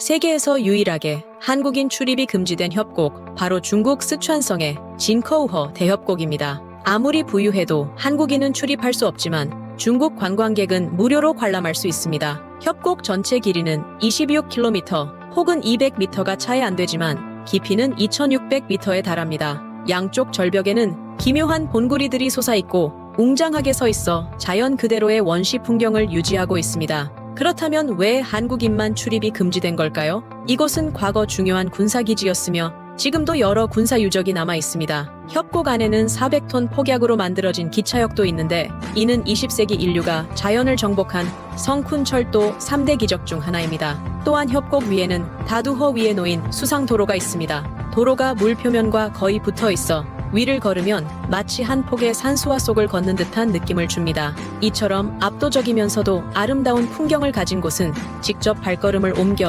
세계에서 유일하게 한국인 출입이 금지된 협곡, 바로 중국 스촨성의 진커우허 대협곡입니다. 아무리 부유해도 한국인은 출입할 수 없지만 중국 관광객은 무료로 관람할 수 있습니다. 협곡 전체 길이는 26km 혹은 200m가 차이 안 되지만 깊이는 2600m에 달합니다. 양쪽 절벽에는 기묘한 본구리들이 솟아있고 웅장하게 서 있어 자연 그대로의 원시 풍경을 유지하고 있습니다. 그렇다면 왜 한국인만 출입이 금지된 걸까요? 이곳은 과거 중요한 군사기지였으며 지금도 여러 군사 유적이 남아 있습니다. 협곡 안에는 400톤 폭약으로 만들어진 기차역도 있는데 이는 20세기 인류가 자연을 정복한 성쿤 철도 3대 기적 중 하나입니다. 또한 협곡 위에는 다두허 위에 놓인 수상도로가 있습니다. 도로가 물 표면과 거의 붙어 있어 위를 걸으면 마치 한 폭의 산수화 속을 걷는 듯한 느낌을 줍니다. 이처럼 압도적이면서도 아름다운 풍경을 가진 곳은 직접 발걸음을 옮겨